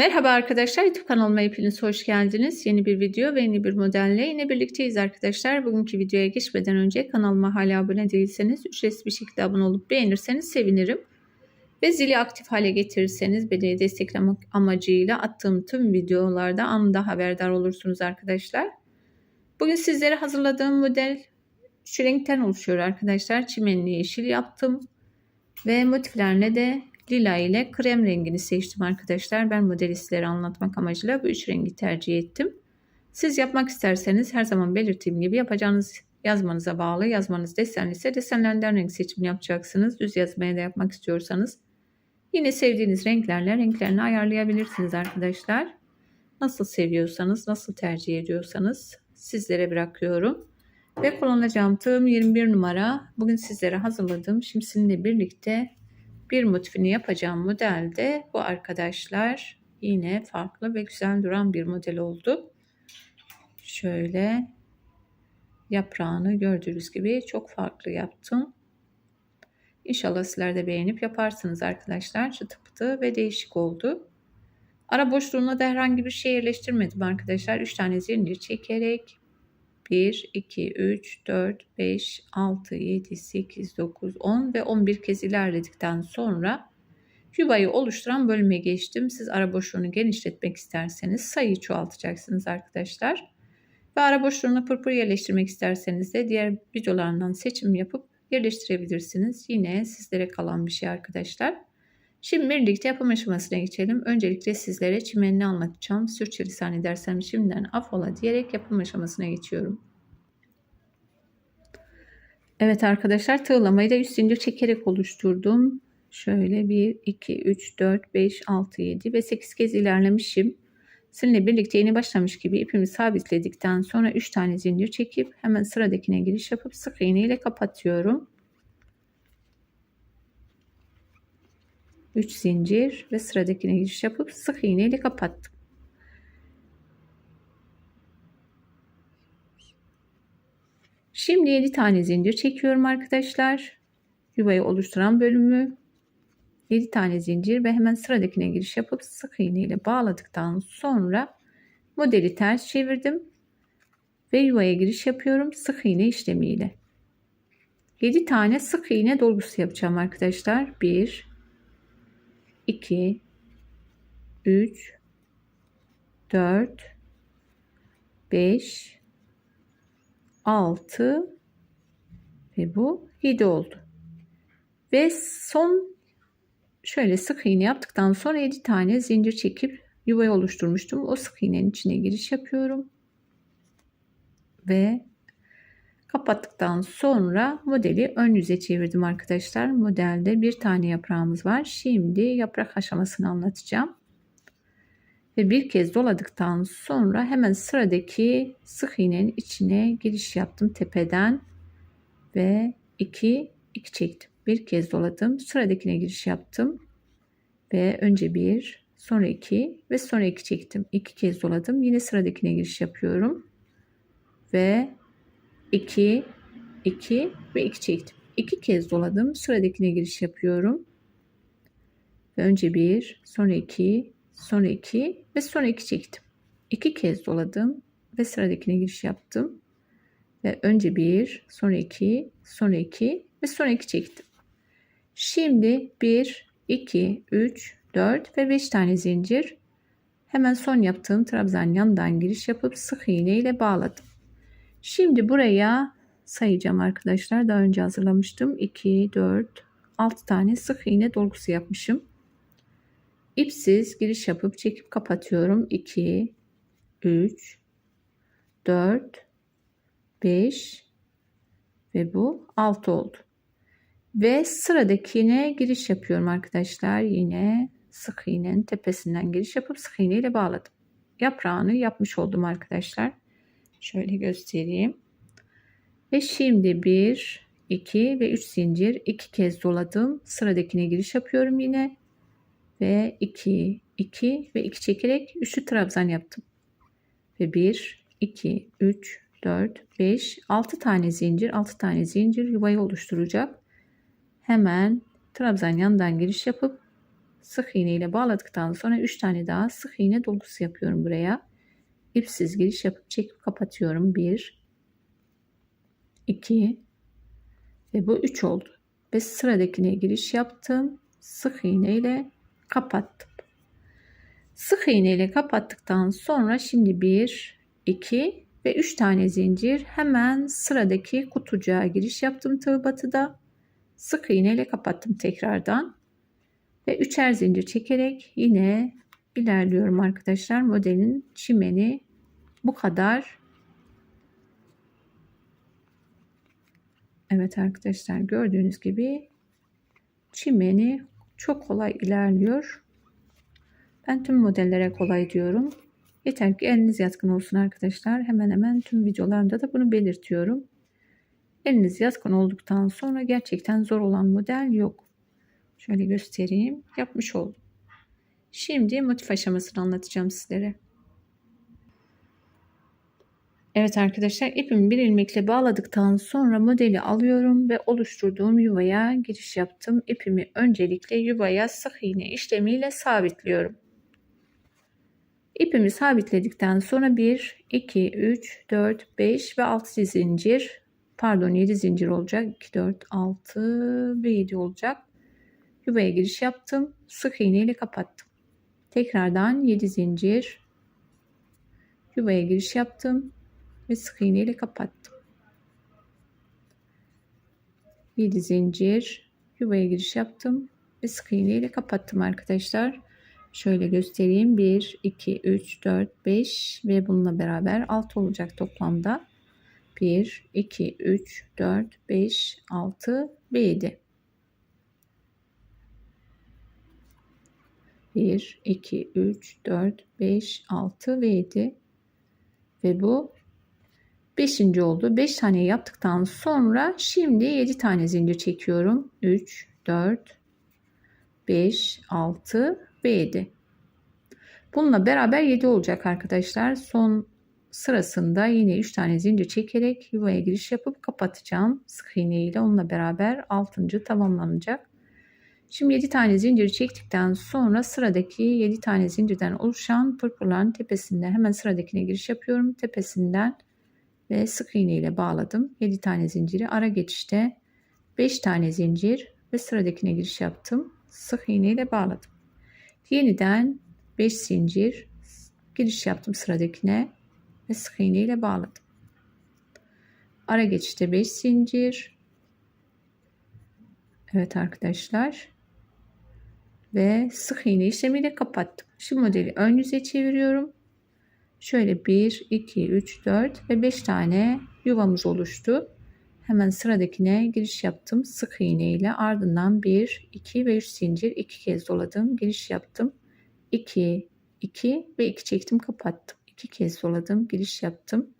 Merhaba arkadaşlar YouTube kanalıma hepiniz hoş geldiniz. Yeni bir video ve yeni bir modelle yine birlikteyiz arkadaşlar. Bugünkü videoya geçmeden önce kanalıma hala abone değilseniz ücretsiz bir şekilde abone olup beğenirseniz sevinirim. Ve zili aktif hale getirirseniz beni desteklemek amacıyla attığım tüm videolarda anında haberdar olursunuz arkadaşlar. Bugün sizlere hazırladığım model şu renkten oluşuyor arkadaşlar. Çimenli yeşil yaptım. Ve motiflerine de lila ile krem rengini seçtim arkadaşlar. Ben modeli anlatmak amacıyla bu üç rengi tercih ettim. Siz yapmak isterseniz her zaman belirttiğim gibi yapacağınız yazmanıza bağlı. Yazmanız desenli ise desenlerden renk seçimi yapacaksınız. Düz yazmaya da yapmak istiyorsanız yine sevdiğiniz renklerle renklerini ayarlayabilirsiniz arkadaşlar. Nasıl seviyorsanız, nasıl tercih ediyorsanız sizlere bırakıyorum. Ve kullanacağım tığım 21 numara. Bugün sizlere hazırladığım şimşinle birlikte bir motifini yapacağım modelde bu arkadaşlar yine farklı ve güzel duran bir model oldu. Şöyle yaprağını gördüğünüz gibi çok farklı yaptım. İnşallah sizler de beğenip yaparsınız arkadaşlar. Çıtı ve değişik oldu. Ara boşluğuna da herhangi bir şey yerleştirmedim arkadaşlar. 3 tane zincir çekerek 1, 2, 3, 4, 5, 6, 7, 8, 9, 10 ve 11 kez ilerledikten sonra yuvayı oluşturan bölüme geçtim. Siz ara boşluğunu genişletmek isterseniz sayıyı çoğaltacaksınız arkadaşlar. Ve ara boşluğuna pırpır yerleştirmek isterseniz de diğer videolarından seçim yapıp yerleştirebilirsiniz. Yine sizlere kalan bir şey arkadaşlar. Şimdi birlikte yapım aşamasına geçelim. Öncelikle sizlere çimenini anlatacağım. Sürçülisan edersem şimdiden afola diyerek yapım aşamasına geçiyorum. Evet arkadaşlar tığlamayı da üst zincir çekerek oluşturdum. Şöyle 1, 2, 3, 4, 5, 6, 7 ve 8 kez ilerlemişim. Sizinle birlikte yeni başlamış gibi ipimi sabitledikten sonra 3 tane zincir çekip hemen sıradakine giriş yapıp sık iğne ile kapatıyorum. 3 zincir ve sıradakine giriş yapıp sık iğne ile kapattım. Şimdi 7 tane zincir çekiyorum arkadaşlar. Yuvayı oluşturan bölümü 7 tane zincir ve hemen sıradakine giriş yapıp sık iğne ile bağladıktan sonra modeli ters çevirdim ve yuvaya giriş yapıyorum sık iğne işlemiyle. 7 tane sık iğne dolgusu yapacağım arkadaşlar. 1 2 3 4 5 6 ve bu 7 oldu. Ve son şöyle sık iğne yaptıktan sonra 7 tane zincir çekip yuvayı oluşturmuştum. O sık iğnenin içine giriş yapıyorum. Ve kapattıktan sonra modeli ön yüze çevirdim arkadaşlar. Modelde bir tane yaprağımız var. Şimdi yaprak aşamasını anlatacağım. Ve bir kez doladıktan sonra hemen sıradaki sık iğnenin içine giriş yaptım tepeden ve 2 2 çektim. Bir kez doladım. Sıradakine giriş yaptım. Ve önce bir, sonra iki ve sonra iki çektim. İki kez doladım. Yine sıradakine giriş yapıyorum. Ve 2 2 ve 2 çektim. 2 kez doladım. Sıradakine giriş yapıyorum. Önce 1, sonra 2, sonra 2 ve sonra 2 çektim. 2 kez doladım ve sıradakine giriş yaptım. Ve önce 1, sonra 2, sonra 2 ve sonra 2 çektim. Şimdi 1, 2, 3, 4 ve 5 tane zincir. Hemen son yaptığım trabzan yandan giriş yapıp sık iğne ile bağladım. Şimdi buraya sayacağım arkadaşlar. Daha önce hazırlamıştım. 2, 4, 6 tane sık iğne dolgusu yapmışım. İpsiz giriş yapıp çekip kapatıyorum. 2, 3, 4, 5 ve bu 6 oldu. Ve sıradakine giriş yapıyorum arkadaşlar. Yine sık iğnenin tepesinden giriş yapıp sık iğne ile bağladım. Yaprağını yapmış oldum arkadaşlar. Şöyle göstereyim. Ve şimdi 1, 2 ve 3 zincir 2 kez doladım. Sıradakine giriş yapıyorum yine. Ve 2, 2 ve 2 çekerek üçlü trabzan yaptım. Ve 1, 2, 3, 4, 5, 6 tane zincir, 6 tane zincir yuvayı oluşturacak. Hemen trabzan yanından giriş yapıp sık iğne ile bağladıktan sonra 3 tane daha sık iğne dolusu yapıyorum buraya. İpsiz giriş yapıp çekip kapatıyorum. 1 2 ve bu 3 oldu. Ve sıradakine giriş yaptım. Sık iğne ile kapattım. Sık iğne ile kapattıktan sonra şimdi 1 2 ve 3 tane zincir hemen sıradaki kutucuğa giriş yaptım tığ batıda. Sık iğne ile kapattım tekrardan. Ve üçer zincir çekerek yine ilerliyorum arkadaşlar. Modelin çimeni bu kadar. Evet arkadaşlar gördüğünüz gibi çimeni çok kolay ilerliyor. Ben tüm modellere kolay diyorum. Yeter ki eliniz yatkın olsun arkadaşlar. Hemen hemen tüm videolarımda da bunu belirtiyorum. Eliniz yatkın olduktan sonra gerçekten zor olan model yok. Şöyle göstereyim. Yapmış oldum. Şimdi motif aşamasını anlatacağım sizlere. Evet arkadaşlar ipimi bir ilmekle bağladıktan sonra modeli alıyorum ve oluşturduğum yuvaya giriş yaptım. İpimi öncelikle yuvaya sık iğne işlemiyle sabitliyorum. İpimi sabitledikten sonra 1, 2, 3, 4, 5 ve 6 zincir pardon 7 zincir olacak. 2, 4, 6 ve 7 olacak. Yuvaya giriş yaptım. Sık iğne ile kapattım. Tekrardan 7 zincir yuvaya giriş yaptım ve sık iğne ile kapattım. 7 zincir yuvaya giriş yaptım ve sık iğne ile kapattım arkadaşlar. Şöyle göstereyim. 1, 2, 3, 4, 5 ve bununla beraber 6 olacak toplamda. 1, 2, 3, 4, 5, 6 ve 7. 1, 2, 3, 4, 5, 6 ve 7. Ve bu 5. oldu. 5 tane yaptıktan sonra şimdi 7 tane zincir çekiyorum. 3, 4, 5, 6 ve 7. Bununla beraber 7 olacak arkadaşlar. Son sırasında yine 3 tane zincir çekerek yuvaya giriş yapıp kapatacağım. Sık iğne ile onunla beraber 6. tamamlanacak. Şimdi 7 tane zincir çektikten sonra sıradaki 7 tane zincirden oluşan pırpırların tepesinden hemen sıradakine giriş yapıyorum. Tepesinden ve sık iğne ile bağladım. 7 tane zinciri ara geçişte 5 tane zincir ve sıradakine giriş yaptım. Sık iğne ile bağladım. Yeniden 5 zincir giriş yaptım sıradakine ve sık iğne ile bağladım. Ara geçişte 5 zincir. Evet arkadaşlar. Ve sık iğne işlemiyle kapattım. Şu modeli ön yüze çeviriyorum. Şöyle 1, 2, 3, 4 ve 5 tane yuvamız oluştu. Hemen sıradakine giriş yaptım. Sık iğne ile ardından 1, 2 ve 3 zincir 2 kez doladım. Giriş yaptım. 2, 2 ve 2 çektim kapattım. 2 kez doladım. Giriş yaptım.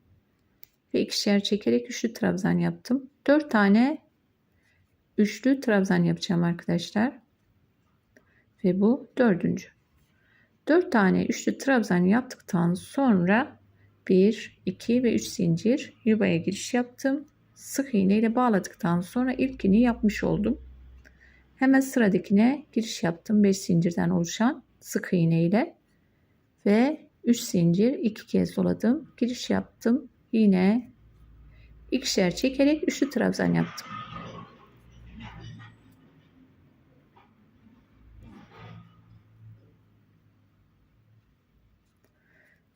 Ve ikişer çekerek üçlü trabzan yaptım. 4 tane üçlü trabzan yapacağım arkadaşlar. Ve bu dördüncü. 4 tane üçlü trabzan yaptıktan sonra 1, 2 ve 3 zincir yuvaya giriş yaptım. Sık iğne ile bağladıktan sonra ilkini yapmış oldum. Hemen sıradakine giriş yaptım. 5 zincirden oluşan sık iğne ile ve 3 zincir 2 kez doladım. Giriş yaptım. Yine ikişer çekerek üçlü trabzan yaptım.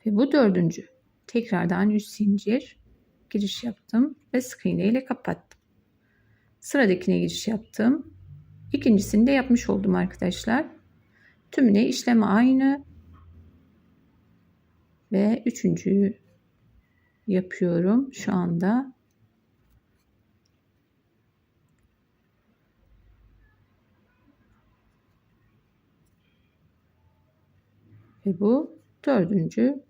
Ve bu dördüncü. Tekrardan 3 zincir giriş yaptım ve sık iğne ile kapattım. Sıradakine giriş yaptım. İkincisini de yapmış oldum arkadaşlar. Tümüne işlem aynı. Ve üçüncüyü yapıyorum şu anda. Ve bu dördüncü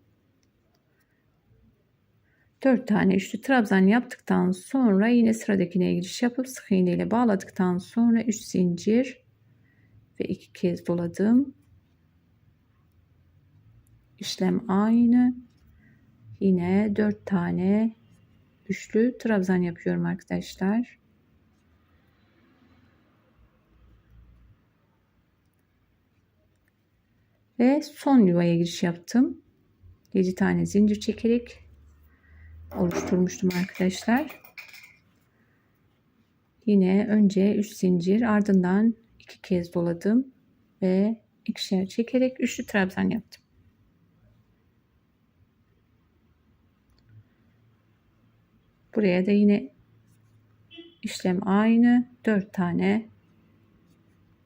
4 tane üçlü trabzan yaptıktan sonra yine sıradakine giriş yapıp sık iğne ile bağladıktan sonra 3 zincir ve 2 kez doladım. İşlem aynı. Yine 4 tane üçlü trabzan yapıyorum arkadaşlar. Ve son yuvaya giriş yaptım. 7 tane zincir çekerek oluşturmuştum arkadaşlar. Yine önce 3 zincir ardından 2 kez doladım ve ikişer çekerek üçlü trabzan yaptım. Buraya da yine işlem aynı 4 tane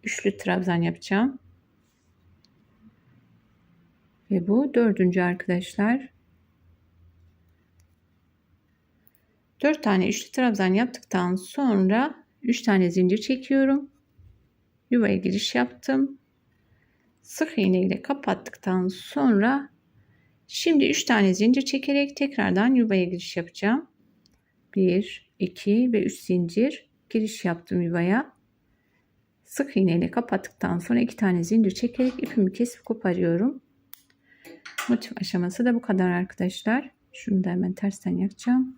üçlü trabzan yapacağım. Ve bu dördüncü arkadaşlar. 4 tane üçlü trabzan yaptıktan sonra 3 tane zincir çekiyorum. Yuvaya giriş yaptım. Sık iğne ile kapattıktan sonra şimdi 3 tane zincir çekerek tekrardan yuvaya giriş yapacağım. 1, 2 ve 3 zincir giriş yaptım yuvaya. Sık iğne ile kapattıktan sonra 2 tane zincir çekerek ipimi kesip koparıyorum. Motif aşaması da bu kadar arkadaşlar. Şunu da hemen tersten yapacağım.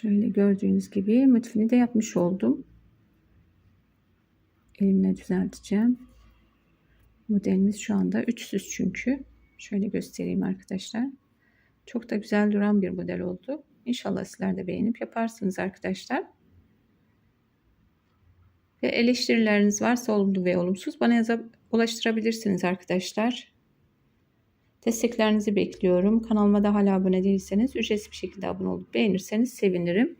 Şöyle gördüğünüz gibi motifini de yapmış oldum. Elimle düzelteceğim. Modelimiz şu anda üçsüz çünkü. Şöyle göstereyim arkadaşlar. Çok da güzel duran bir model oldu. İnşallah sizler de beğenip yaparsınız arkadaşlar. Ve eleştirileriniz varsa olumlu ve olumsuz bana yazıp ulaştırabilirsiniz arkadaşlar. Desteklerinizi bekliyorum. Kanalıma da hala abone değilseniz ücretsiz bir şekilde abone olup beğenirseniz sevinirim.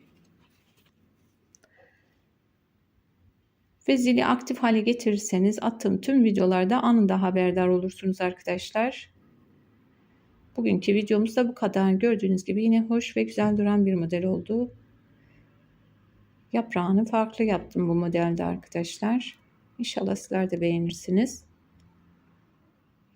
Ve zili aktif hale getirirseniz attığım tüm videolarda anında haberdar olursunuz arkadaşlar. Bugünkü videomuz da bu kadar. Gördüğünüz gibi yine hoş ve güzel duran bir model oldu. Yaprağını farklı yaptım bu modelde arkadaşlar. İnşallah sizler de beğenirsiniz.